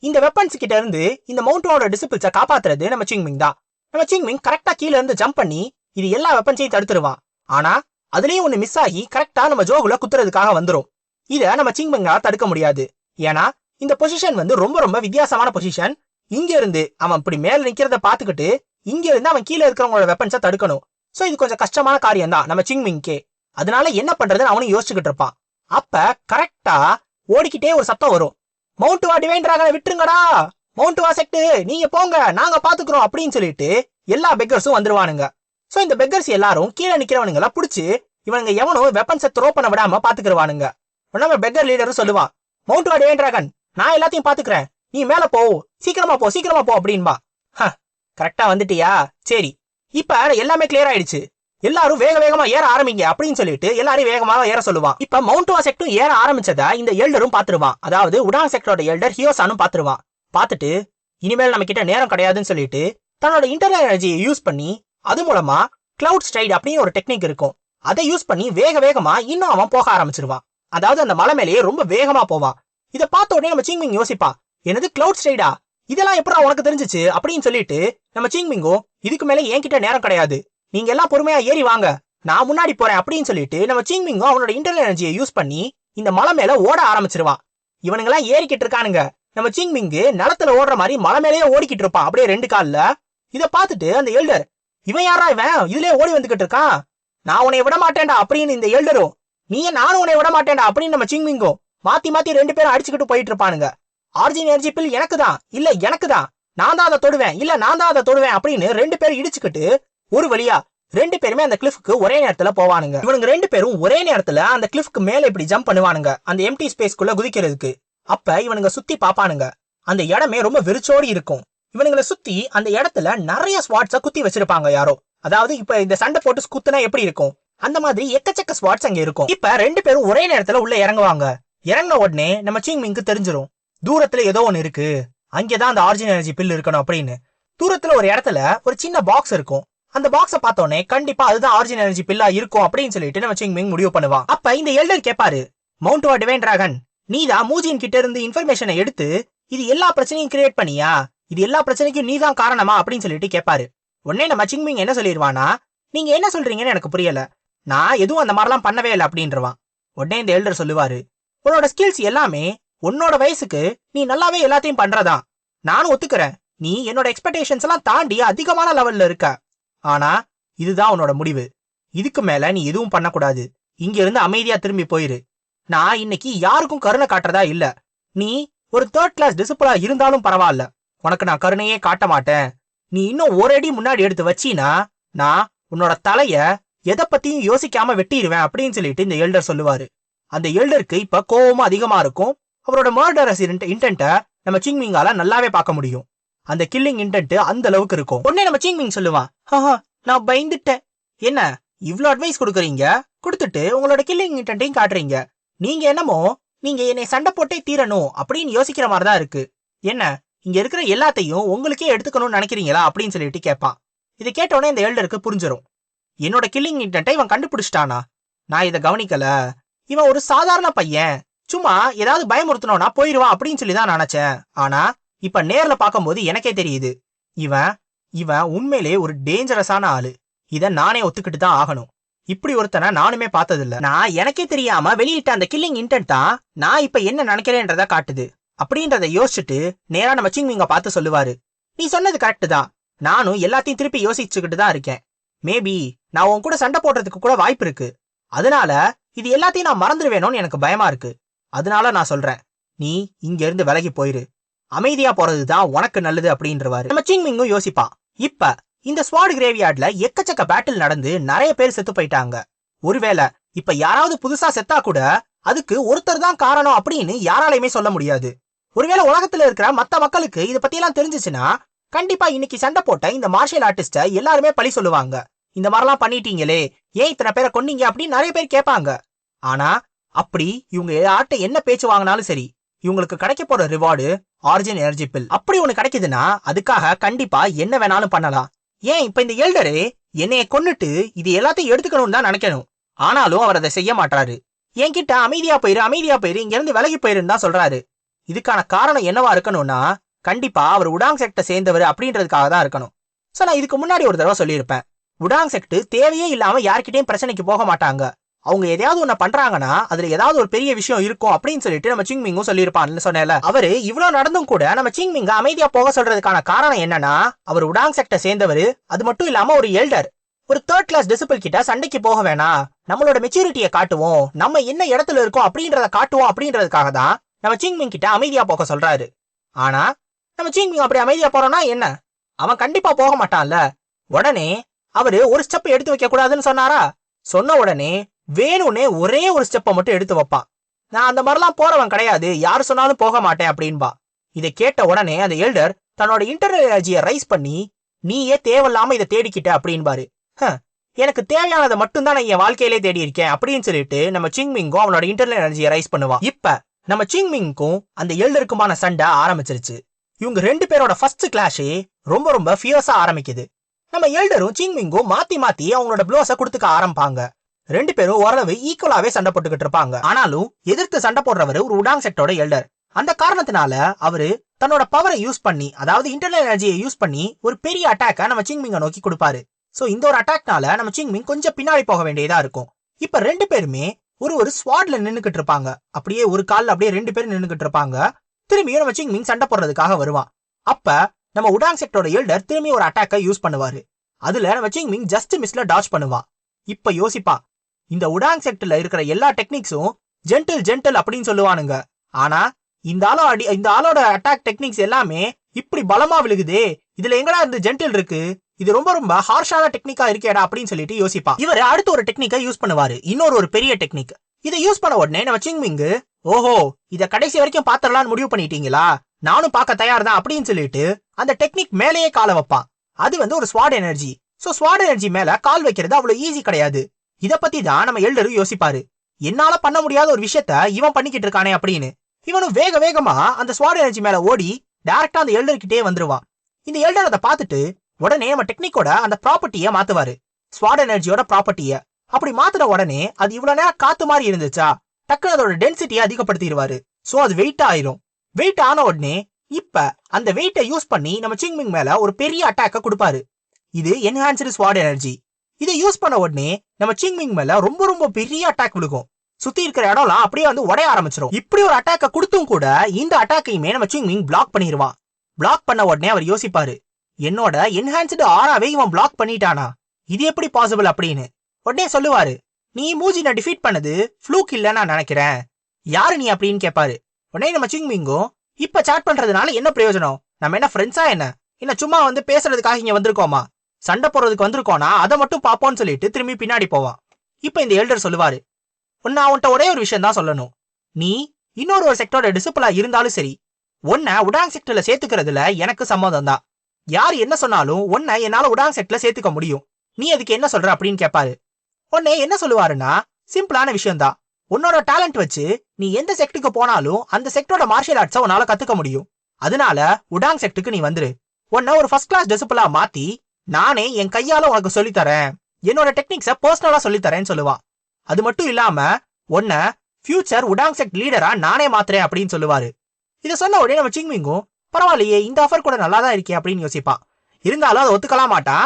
இந்த வெப்பன்ஸ் கிட்ட இருந்து இந்த மவுண்டனோட டிசிபிள்ஸை காப்பாத்துறது நம்ம சிங்மிங் தான். நம்ம சிங்மிங் கரெக்டா கீழ இருந்து ஜம்ப் பண்ணி இது எல்லா வெப்பன்ஸையும் தடுத்துருவான். ஆனா அதுலயும் ஒண்ணு மிஸ் ஆகி கரெக்டா நம்ம ஜோகுல குத்துறதுக்காக வந்துரும். இத நம்ம சிங்மிங்கால தடுக்க முடியாது. ஏன்னா இந்த பொசிஷன் வந்து ரொம்ப ரொம்ப வித்தியாசமான பொசிஷன் இங்க இருந்து அவன் இப்படி மேல நிக்கிறத பாத்துக்கிட்டு இங்க இருந்து அவன் கீழே இருக்கிறவங்களோட வெப்பன்ஸை தடுக்கணும். சோ இது கொஞ்சம் கஷ்டமான காரியம் தான் நம்ம சிங்மிங்கே அதனால என்ன பண்றதுன்னு அவனும் யோசிச்சுக்கிட்டு இருப்பான். அப்ப கரெக்டா ஓடிக்கிட்டே ஒரு சத்தம் வரும். மவுண்ட் வா டிவைன் டிராகனை விட்டுருங்கடா! மவுண்ட் வா செக்டு நீங்க போங்க! நாங்க பாத்துக்கிறோம் அப்படின்னு சொல்லிட்டு எல்லா பெக்கர்ஸும் வந்துருவானுங்க. சோ இந்த பெக்கர்ஸ் எல்லாரும் கீழே நிக்கிறவனுங்களை புடிச்சு இவனுங்க எவனும் வெப்பன்ஸை த்ரோ பண்ண விடாம பாத்துக்கிறவானுங்க நம்ம பெக்கர் லீடரும் சொல்லுவான் மவுண்ட் வா டிவைன் டிராகன் நான் எல்லாத்தையும் பாத்துக்கிறேன். நீ மேல போ. சீக்கிரமா போ சீக்கிரமா போ அப்படின்பா. கரெக்டா வந்துட்டியா? சரி. இப்ப எல்லாமே கிளியர் ஆயிடுச்சு. எல்லாரும் வேக வேகமா ஏற ஆரம்பிங்க அப்படின்னு சொல்லிட்டு எல்லாரும் வேகமாக ஏற சொல்லுவான். இப்ப மவுண்ட் வா செக்டும் ஏற ஆரம்பிச்சதா இந்த எல்டரும் பாத்துருவான். அதாவது உடான் செக்டரோட எல்டர் ஹியோசானும் பாத்துருவான். பார்த்துட்டு இனிமேல் நம்ம கிட்ட நேரம் கிடையாதுன்னு சொல்லிட்டு தன்னோட இன்டர்னல் எனர்ஜியை யூஸ் பண்ணி அது மூலமா கிளவுட் ஸ்ட்ரைட் அப்படின்னு ஒரு டெக்னிக் இருக்கும். அதை யூஸ் பண்ணி வேக வேகமா இன்னும் அவன் போக ஆரம்பிச்சிருவான். அதாவது அந்த மலை மேலேயே ரொம்ப வேகமா போவான். இதை பார்த்த உடனே நம்ம சிங்மிங் யோசிப்பா என்னது கிளவுட் ஸ்டைடா இதெல்லாம் எப்படா உனக்கு தெரிஞ்சுச்சு? அப்படின்னு சொல்லிட்டு நம்ம சிங்மிங்கோ இதுக்கு மேல என்கிட்ட நேரம் கிடையாது. நீங்க எல்லாம் பொறுமையா ஏறி வாங்க. நான் முன்னாடி போறேன் அப்படின்னு சொல்லிட்டு நம்ம சிங்மிங்கோ அவனோட இன்டர்னல் எனர்ஜியை யூஸ் பண்ணி இந்த மலை மேல ஓட ஆரம்பிச்சிருவான் இவனுங்கெல்லாம் ஏறிக்கிட்டு இருக்கானுங்க. நம்ம சிங்மிங்கு நிலத்துல ஓடுற மாதிரி மலை மேலேயே ஓடிக்கிட்டு இருப்பான் அப்படியே ரெண்டு கால்ல. இத பார்த்துட்டு அந்த எல்டர் இவன் யாரா இவன்? இதுலயே ஓடி வந்துகிட்டு இருக்கான். நான் உன்னை விட மாட்டேன்டா அப்படின்னு இந்த எல்டரும் நீ நானும் உன்னை விட மாட்டேன்டா அப்படின்னு நம்ம சிங்மிங்கோ மாத்தி மாத்தி ரெண்டு பேரும் அடிச்சுக்கிட்டு போயிட்டு இருப்பானுங்க. ஆர்ஜின் எனர்ஜி பில் எனக்கு தான் இல்ல எனக்கு தான் நான் தான் அதை தொடுவேன். இல்ல நான் தான் அதை தொடுவேன் அப்படின்னு ரெண்டு பேரும் இடிச்சுக்கிட்டு ஒரு வழியா ரெண்டு பேருமே அந்த கிளிஃப்க்கு ஒரே நேரத்துல போவானுங்க. இவனுங்க ரெண்டு பேரும் ஒரே நேரத்துல அந்த கிளிஃப்க்கு மேல இப்படி ஜம்ப் பண்ணுவானுங்க. அந்த எம்டி ஸ்பேஸ்க்குள்ள குதிக்கிறதுக்கு. அப்ப இவனுங்க சுத்தி பாப்பானுங்க. அந்த இடமே ரொம்ப வெறிச்சோடி இருக்கும். இவனுங்களை சுத்தி அந்த இடத்துல நிறைய ஸ்வாட்ஸ குத்தி வச்சிருப்பாங்க யாரோ. அதாவது இப்ப இந்த சண்டை போட்டு குத்துனா எப்படி இருக்கும்? அந்த மாதிரி எக்கச்சக்க ஸ்வாட்ஸ் அங்க இருக்கும். இப்ப ரெண்டு பேரும் ஒரே நேரத்துல உள்ள இறங்குவாங்க. இறங்கின உடனே நம்ம சிங் மிங்க்கு தெரிஞ்சிரும். தூரத்துல ஏதோ ஒன்னு இருக்கு. அங்கேதான் அந்த ஆர்ஜின் எனர்ஜி பில் இருக்கணும் அப்படின்னு. தூரத்துல ஒரு இடத்துல ஒரு சின்ன பாக்ஸ் இருக்கும். அந்த பாக்ஸ பார்த்தோன்னே கண்டிப்பா அதுதான் ஆர்ஜின் எனர்ஜி பில்லா இருக்கும் அப்படின்னு சொல்லிட்டு நம்ம சிங் மிங் முடிவு பண்ணுவான் அப்ப இந்த எல்டர் கேப்பாரு மவுண்ட் ஆர் டிவைன் டிராகன் நீதான் மூஜின் கிட்ட இருந்து இன்ஃபர்மேஷனை எடுத்து இது எல்லா பிரச்சனையும் கிரியேட் பண்ணியா? இது எல்லா பிரச்சனைக்கும் நீதான் காரணமா? அப்படின்னு சொல்லிட்டு கேட்பாரு உடனே நம்ம சிங்மிங் என்ன சொல்லிடுவானா நீங்க என்ன சொல்றீங்கன்னு எனக்கு புரியல. நான் எதுவும் அந்த மாதிரிலாம் பண்ணவே இல்லை அப்படின்றவான். உடனே இந்த எல்டர் சொல்லுவாரு உன்னோட ஸ்கில்ஸ் எல்லாமே உன்னோட வயசுக்கு நீ நல்லாவே எல்லாத்தையும் பண்றதா? நானும் ஒத்துக்கிறேன். நீ என்னோட எக்ஸ்பெக்டேஷன்ஸ் எல்லாம் தாண்டி அதிகமான லெவல்ல இருக்க. ஆனா இதுதான் உன்னோட முடிவு. இதுக்கு மேல நீ எதுவும் பண்ணக்கூடாது. இங்க இருந்து அமைதியா திரும்பி போயிரு. நான் இன்னைக்கு யாருக்கும் கருணை காட்டுறதா இல்ல. நீ ஒரு தேர்ட் கிளாஸ் டிசிப்ளா இருந்தாலும் பரவாயில்ல. உனக்கு நான் கருணையே காட்ட மாட்டேன். நீ இன்னும் ஒரு அடி முன்னாடி எடுத்து வச்சீனா நான் உன்னோட தலைய எதை பத்தியும் யோசிக்காம வெட்டிடுவேன் அப்படின்னு சொல்லிட்டு இந்த எல்டர் சொல்லுவாரு. அந்த எல்டருக்கு இப்ப கோவமும் அதிகமா இருக்கும். அவரோட மர்டரஸ் இன்டென்ட்டை நம்ம சிங்மிங்கால நல்லாவே பார்க்க முடியும். அந்த கில்லிங் இன்டென்ட் அந்த அளவுக்கு இருக்கும். உடனே நம்ம சிங்மிங் சொல்லுவான் நான் பயந்துட்டேன். என்ன இவ்ளோ அட்வைஸ் கொடுக்குறீங்க? கொடுத்துட்டு உங்களோட கில்லிங் இன்டென்ட்டையும் காட்டுறீங்க. நீங்க என்னமோ நீங்க என்னை சண்டை போட்டே தீரணும் அப்படின்னு யோசிக்கிற மாதிரி தான் இருக்கு. என்ன இங்க இருக்கிற எல்லாத்தையும் உங்களுக்கே எடுத்துக்கணும்னு நினைக்கிறீங்களா? அப்படின்னு சொல்லிட்டு கேட்பான். இதை கேட்டோடனே இந்த எல்டருக்கு புரிஞ்சிடும் என்னோட கில்லிங் இன்டென்ட்டை இவன் கண்டுபிடிச்சிட்டானா? நான் இதை கவனிக்கல. இவன் ஒரு சாதாரண பையன். சும்மா ஏதாவது பயமுறுத்தணும்னா போயிருவான் அப்படின்னு சொல்லி தான் நினைச்சேன். ஆனா இப்ப நேர்ல பார்க்கும்போது எனக்கே தெரியுது. இவன் இவன் உண்மையிலே ஒரு டேஞ்சரஸான ஆளு. இத நானே ஒத்துக்கிட்டு தான் ஆகணும். இப்படி ஒருத்தனை நானுமே பார்த்ததில்ல. நான் எனக்கே தெரியாம வெளியிட்ட அந்த கில்லிங் இன்டென்ட் தான் நான் இப்ப என்ன நினைக்கிறேன்றத காட்டுது. அப்படின்றத யோசிச்சுட்டு நேரா நம்ம சிங்மிங்க பார்த்து சொல்லுவாரு. நீ சொன்னது கரெக்டு தான். நானும் எல்லாத்தையும் திருப்பி யோசிச்சுக்கிட்டு தான் இருக்கேன். மேபி நான் உன் கூட சண்டை போடுறதுக்கு கூட வாய்ப்பு இருக்கு. அதனால இது எல்லாத்தையும் நான் மறந்துடுவேணும்னு எனக்கு பயமா இருக்கு. அதனால நான் சொல்றேன். நீ இங்க இருந்து விலகி போயிரு. அமைதியா போறதுதான் உனக்கு நல்லது அப்படின்றவாரு. நம்ம சிங்மிங்கும் யோசிப்பான் இப்ப இந்த ஸ்வாட் கிரேவியார்ட்ல எக்கச்சக்க பேட்டில் நடந்து நிறைய பேர் செத்து போயிட்டாங்க. ஒருவேளை இப்ப யாராவது புதுசா செத்தா கூட அதுக்கு ஒருத்தர் தான் காரணம் அப்படின்னு யாராலையுமே சொல்ல முடியாது. ஒருவேளை உலகத்துல இருக்கிற மத்த மக்களுக்கு இத பத்தி எல்லாம் தெரிஞ்சுச்சுன்னா கண்டிப்பா இன்னைக்கு சண்டை போட்ட இந்த மார்ஷியல் ஆர்டிஸ்ட எல்லாருமே பழி சொல்லுவாங்க. இந்த மாதிரிலாம் பண்ணிட்டீங்களே ஏன் இத்தனை பேரை கொன்னீங்க அப்படின்னு நிறைய பேர் கேட்பாங்க. ஆனா அப்படி இவங்க யார்கிட்ட என்ன பேச்சு வாங்கினாலும் சரி இவங்களுக்கு கிடைக்க போற ரிவார்டு ஆரிஜின் எனர்ஜி பில் அப்படி ஒண்ணு கிடைக்குதுன்னா அதுக்காக கண்டிப்பா என்ன வேணாலும் பண்ணலாம். ஏன் இப்ப இந்த எல்டரு என்னைய கொன்னுட்டு இது எல்லாத்தையும் எடுத்துக்கணும்னு தான் நினைக்கணும். ஆனாலும் அவர் அதை செய்ய மாட்டாரு என்கிட்ட அமைதியா போயிரு அமைதியா போயிரு இங்க இருந்து விலகி போயிருன்னு தான் சொல்றாரு. இதுக்கான காரணம் என்னவா இருக்கணும்னா கண்டிப்பா அவர் உடாங் செக்டை சேர்ந்தவர் அப்படின்றதுக்காக தான் இருக்கணும். சோ நான் இதுக்கு முன்னாடி ஒரு தடவை சொல்லியிருப்பேன். உடாங் செக்ட் தேவையே இல்லாம யார்கிட்டயும் பிரச்சனைக்கு போக மாட்டாங்க. அவங்க எதையாவது ஒண்ணு பண்றாங்கன்னா அதுல ஏதாவது ஒரு பெரிய விஷயம் இருக்கும் அப்படின்னு சொல்லிட்டு நம்ம சிங்மிங்கும் சொல்லியிருப்பான்னு சொன்னேன்ல. அவரு இவ்வளவு நடந்தும் கூட நம்ம சிங்மிங்க அமைதியா போக சொல்றதுக்கான காரணம் என்னன்னா அவர் உடாங் செக்ட சேர்ந்தவர் அது மட்டும் இல்லாம ஒரு எல்டர். ஒரு தேர்ட் கிளாஸ் டிசிபிள் கிட்ட சண்டைக்கு போக வேணாம். நம்மளோட மெச்சூரிட்டியை காட்டுவோம். நம்ம என்ன இடத்துல இருக்கோம் அப்படின்றத காட்டுவோம் அப்படின்றதுக்காக தான் நம்ம சிங்மிங் கிட்ட அமைதியா போக சொல்றாரு. ஆனா நம்ம சிங்மிங் அப்படி அமைதியா போறோம்னா என்ன? அவன் கண்டிப்பா போக மாட்டான்ல. உடனே அவரு ஒரு ஸ்டெப் எடுத்து வைக்க கூடாதுன்னு சொன்னாரா? சொன்ன உடனே வேணும்னே ஒரே ஒரு ஸ்டெப்பை மட்டும் எடுத்து வைப்பான். நான் அந்த மாதிரிலாம் போறவன் கிடையாது யார் சொன்னாலும் போக மாட்டேன் அப்படின்பா. இதை கேட்ட உடனே அந்த எல்டர் தன்னோட இன்டர்னல் எனர்ஜியை ரைஸ் பண்ணி நீயே தேவையில்லாம இதை தேடிக்கிட்ட அப்படின்பாரு. "ஹ, எனக்கு தேவையானதை மட்டும்தான் நான் என் வாழ்க்கையிலே தேடி இருக்கேன் அப்படின்னு சொல்லிட்டு நம்ம சிங்மிங்கும் அவனோட இன்டர்னல் எனர்ஜியை ரைஸ் பண்ணுவான். இப்ப நம்ம சிங்மிங்க்கும் அந்த எல்டருக்குமான சண்டை ஆரம்பிச்சிருச்சு. இவங்க ரெண்டு பேரோட ஃபர்ஸ்ட் கிளாஷே ரொம்ப ரொம்ப ஃபியர்ஸா ஆரம்பிக்குது. நம்ம எல்டரும் சிங்மிங்கும் மாத்தி மாத்தி அவங்களோட ப்ளோஸ கொடுத்துக்க ஆரம்பிப்பாங்க. ரெண்டு பேரும் ஓரளவு ஈக்குவலாவே சண்டை போட்டுக்கிட்டு இருப்பாங்க. ஆனாலும் எதிர்த்து சண்டை போடுறவரு ஒரு உடாங் செட்டோட எல்டர். அந்த காரணத்தினால அவரு தன்னோட பவரை யூஸ் பண்ணி அதாவது இன்டர்னல் எனர்ஜியை யூஸ் பண்ணி ஒரு பெரிய அட்டாக்க நம்ம சிங்மிங்க நோக்கி கொடுப்பாரு. சோ இந்த ஒரு அட்டாக்னால நம்ம சிங்மிங் கொஞ்சம் பின்னாடி போக வேண்டியதா இருக்கும். இப்ப ரெண்டு பேருமே ஒரு ஒரு ஸ்வாட்ல நின்னுகிட்டு இருப்பாங்க. அப்படியே ஒரு கால்ல அப்படியே ரெண்டு பேரும் நின்னுகிட்டு இருப்பாங்க. திரும்பியும் நம்ம சிங்மிங் சண்டை போடுறதுக்காக வருவான். அப்ப நம்ம உடாங் செக்டோட எல்டர் திரும்பி ஒரு அட்டாக்கை யூஸ் பண்ணுவாரு. அதுல வச்சிங் மிங் ஜஸ்ட் மிஸ்ல டாச் பண்ணுவா. இப்ப யோசிப்பா. இந்த உடாங் செக்டர்ல இருக்கிற எல்லா டெக்னிக்ஸும் ஜென்டில் ஜென்டில் அப்படின்னு சொல்லுவானுங்க. ஆனா இந்த ஆளோ அடி இந்த ஆளோட அட்டாக் டெக்னிக்ஸ் எல்லாமே இப்படி பலமா விழுகுதே. இதுல எங்கடா இருந்து ஜென்டில் இருக்கு? இது ரொம்ப ரொம்ப ஹார்ஷான டெக்னிக்கா இருக்கேடா அப்படின்னு சொல்லிட்டு யோசிப்பா. இவர் அடுத்து ஒரு டெக்னிக்கை யூஸ் பண்ணுவாரு. இன்னொரு ஒரு பெரிய டெக்னிக் இதை யூஸ் பண்ண உடனே நம்ம சிங்மிங்கு ஓஹோ இத கடைசி வரைக்கும் பாத்திரலாம்னு முடிவு பண்ணிட்டீங்களா? நானும் பார்க்க தயார் தான் அப்படின்னு சொல்லிட்டு அந்த டெக்னிக் மேலேயே கால வைப்பான். அது வந்து ஒரு sword energy so sword energy மேல கால் வைக்கிறது அவ்வளவு ஈஸி கிடையாது. இத பத்தி தான் நம்ம எல்டரும் யோசிப்பாரு. என்னால பண்ண முடியாத ஒரு விஷயத்த இவன் பண்ணிக்கிட்டு இருக்கானே அப்படின்னு. இவனும் வேக வேகமா அந்த ஸ்வாட் எனர்ஜி மேல ஓடி டைரக்டா அந்த எல்டர்கிட்டே வந்துருவான். இந்த எல்டர் அதை பார்த்துட்டு உடனே நம்ம டெக்னிக்கோட அந்த ப்ராப்பர்ட்டிய மாத்துவாரு. ஸ்வாட் எனர்ஜியோட ப்ராப்பர்ட்டிய அப்படி மாத்துன உடனே அது இவ்வளவு நேரம் காத்து மாதிரி இருந்துச்சா? டக்குனு அதோட டென்சிட்டியை அதிகப்படுத்திடுவாரு. சோ அது வெயிட் ஆயிரும். வெயிட் ஆன உடனே இப்ப அந்த வெயிட்டை யூஸ் பண்ணி நம்ம சிங்மிங் மேல ஒரு பெரிய அட்டாக்க கொடுப்பாரு. இது என்ஹான்ஸ்டு ஸ்வாட் எனர்ஜி இதை யூஸ் பண்ண உடனே நம்ம சிங்மிங் மேல ரொம்ப ரொம்ப பெரிய அட்டாக் விழுக்கும் சுத்தி இருக்கிற இடம்லாம் அப்படியே வந்து உடைய ஆரம்பிச்சிடும் இப்படி ஒரு அட்டாக்க கொடுத்தும் கூட இந்த அட்டாக்கையுமே நம்ம சிங்மிங் பிளாக் பண்ணிடுவான் பிளாக் பண்ண உடனே அவர் யோசிப்பாரு என்னோட என்ஹான்ஸ்டு ஆறாவே இவன் பிளாக் பண்ணிட்டானா? இது எப்படி பாசிபிள் அப்படின்னு? உடனே சொல்லுவாரு நீ மூஜினை டிஃபீட் பண்ணது ஃப்ளூக் இல்ல நான் நினைக்கிறேன். யாரு நீ அப்படின்னு கேட்பாரு உடனே நம்ம சிங்மிங்கும் இப்ப சாட் பண்றதுனால என்ன பிரயோஜனம்? நம்ம என்ன ஃப்ரெண்ட்ஸா என்ன? என்ன சும்மா வந்து பேசுறதுக்காக இங்க வந்திருக்கோமா? சண்டை போடுறதுக்கு வந்திருக்கோனா? அதை மட்டும் பாப்போம்னு சொல்லிட்டு திரும்பி பின்னாடி போவான். இப்ப இந்த எல்டர் சொல்லுவாரு உன்னை அவன்கிட்ட ஒரே ஒரு விஷயம் தான் சொல்லணும். நீ இன்னொரு ஒரு செக்டரோட டிசிப்ளா இருந்தாலும் சரி உன்னை உடாங் செக்டர்ல சேர்த்துக்கிறதுல எனக்கு சம்மதம் தான். யார் என்ன சொன்னாலும் உன்னை என்னால உடாங் செட்ல சேர்த்துக்க முடியும். நீ அதுக்கு என்ன சொல்ற? அப்படின்னு கேட்பாரு உன்னை என்ன சொல்லுவாருன்னா சிம்பிளான விஷயம் தான். உன்னோட டேலண்ட் வச்சு நீ எந்த செக்டுக்கு போனாலும் அந்த செக்டோட மார்ஷியல் ஆர்ட்ஸை உன்னால கத்துக்க முடியும். அதனால உடாங் செக்டுக்கு நீ வந்துரு. உன்னை ஒரு ஃபர்ஸ்ட் கிளாஸ் டிசிப்ளா மாத்தி நானே என் கையால உனக்கு சொல்லித்தரேன். என்னோட டெக்னிக்ஸை பர்சனலா சொல்லித் தரேன்னு அது மட்டும் இல்லாம உன்னை ஃபியூச்சர் உடாங் செக்ட் லீடரா நானே மாத்துறேன் அப்படின்னு சொல்லுவாரு. இதை சொன்ன உடனே நம்ம சிங்மிங்கும் பரவாயில்லையே இந்த ஆஃபர் கூட நல்லா தான் இருக்கே அப்படின்னு யோசிப்பான் இருந்தாலும் அதை ஒத்துக்கலாம் மாட்டான்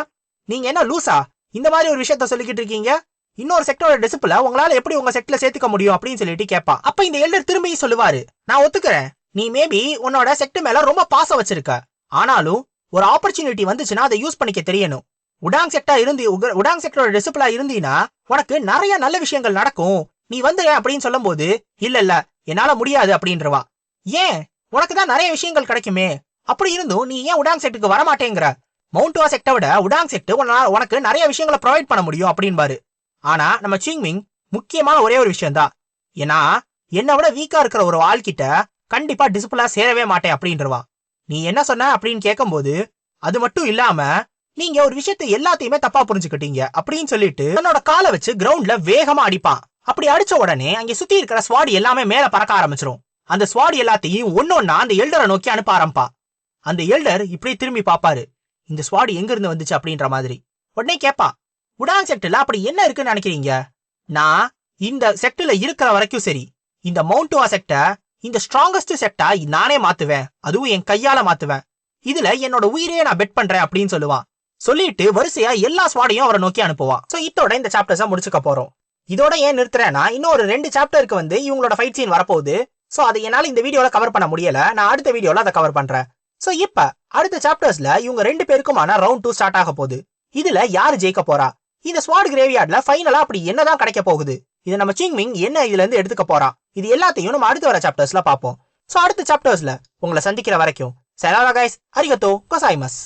நீங்க என்ன லூசா இந்த மாதிரி ஒரு விஷயத்த சொல்லிக்கிட்டு இருக்கீங்க? இன்னொரு செக்டோட டிசிப்ள உங்களால எப்படி உங்க செக்ட்ல சேர்த்துக்க முடியும் அப்படின்னு சொல்லிட்டு கேட்பான் அப்ப இந்த எல்டர் திரும்பி சொல்லுவாரு நான் ஒத்துக்கிறேன். நீ மேபி உன்னோட செக்ட் மேல ரொம்ப பாசம் வச்சிருக்க. ஆனாலும் ஒரு ஆப்பர்ச்சுனிட்டி வந்துச்சுன்னா அதை யூஸ் பண்ணிக்க தெரியணும். உடாங் செக்டா இருந்து உடாங் செக்டரோட டிசிப்ளா இருந்தீனா உனக்கு நிறைய நல்ல விஷயங்கள் நடக்கும். நீ வந்து அப்படின்னு சொல்லும்போது இல்ல இல்ல என்னால முடியாது அப்படின்றவா. ஏன்? உனக்கு தான் நிறைய விஷயங்கள் கிடைக்குமே. அப்படி இருந்தும் நீ ஏன் உடாங் செக்டுக்கு வரமாட்டேங்கிற? மவுண்ட்வா செக்டை விட உடாங் செட்டு உனக்கு நிறைய விஷயங்களை ப்ரொவைட் பண்ண முடியும் அப்படின்பாரு. ஆனா நம்ம சிங்மிங் முக்கியமான ஒரே ஒரு விஷயம் தான் ஏன்னா என்னை விட வீக்கா இருக்கிற ஒரு ஆள்கிட்ட கண்டிப்பா டிசிப்ளா சேரவே மாட்டேன் அப்படின்றவா. நீ என்ன சொன்ன அப்படின்னு கேட்கும்போது அது மட்டும் இல்லாம நீங்க ஒரு விஷயத்த எல்லாத்தையுமே தப்பா புரிஞ்சுக்கிட்டீங்க அப்படின்னு சொல்லிட்டு தன்னோட காலை வச்சு கிரவுண்ட்ல வேகமா அடிப்பான். அப்படி அடிச்ச உடனே அங்க சுத்தி இருக்கிற ஸ்வாடி எல்லாமே மேல பறக்க ஆரம்பிச்சிரும். அந்த ஸ்வாடி எல்லாத்தையும் ஒன்னொன்னா அந்த எல்டரை நோக்கி அனுப்ப ஆரம்பா அந்த எல்டர் இப்படி திரும்பி பாப்பாரு. இந்த ஸ்வாடி எங்க இருந்து வந்துச்சு அப்படின்ற மாதிரி. உடனே கேட்பான் உடான் செக்டில் அப்படி என்ன இருக்குன்னு நினைக்கிறீங்க? நான் இந்த செக்டில் இருக்கிற வரைக்கும் சரி. இந்த மவுண்ட்டுவா செக்டை இந்த ஸ்ட்ராங்கஸ்ட் செக்டா நானே மாத்துவேன். அதுவும் என் கையால மாத்துவேன். இதுல என்னோட உயிரையே நான் பெட் பண்றேன் அப்படின்னு சொல்லுவான் சொல்லிட்டு வரிசையா எல்லா ஸ்வாடையும் அவரை நோக்கி அனுப்புவான் சோ இதோட இந்த சாப்டர்ஸா முடிச்சுக்க போறோம். இதோட ஏன் நிறுத்துறேன்னா இன்னும் ஒரு ரெண்டு சாப்டருக்கு வந்து இவங்களோட ஃபைட் சீன் வரப்போகுது. சோ அதை என்னால இந்த வீடியோல கவர் பண்ண முடியல. நான் அடுத்த வீடியோல அதை கவர் பண்றேன். சோ இப்ப அடுத்த சாப்டர்ஸ்ல இவங்க ரெண்டு பேருக்குமான ரவுண்ட் டூ ஸ்டார்ட் ஆக போகுது. இதுல யாரு ஜெயிக்க போறா? இந்த ஸ்வாட் கிரேவியார்ட்ல ஃபைனலா அப்படி என்னதான் கிடைக்க போகுது? இது நம்ம சிங்மிங் என்ன இதுல இருந்து எடுத்துக்க போறான்? இது எல்லாத்தையும் நம்ம அடுத்து வர சாப்டர்ஸ்ல பார்ப்போம். சோ அடுத்த சாப்டர்ஸ்ல உங்களை சந்திக்கிற வரைக்கும் செலாவா கைஸ் அரிகத்தோ கொசாய்மஸ்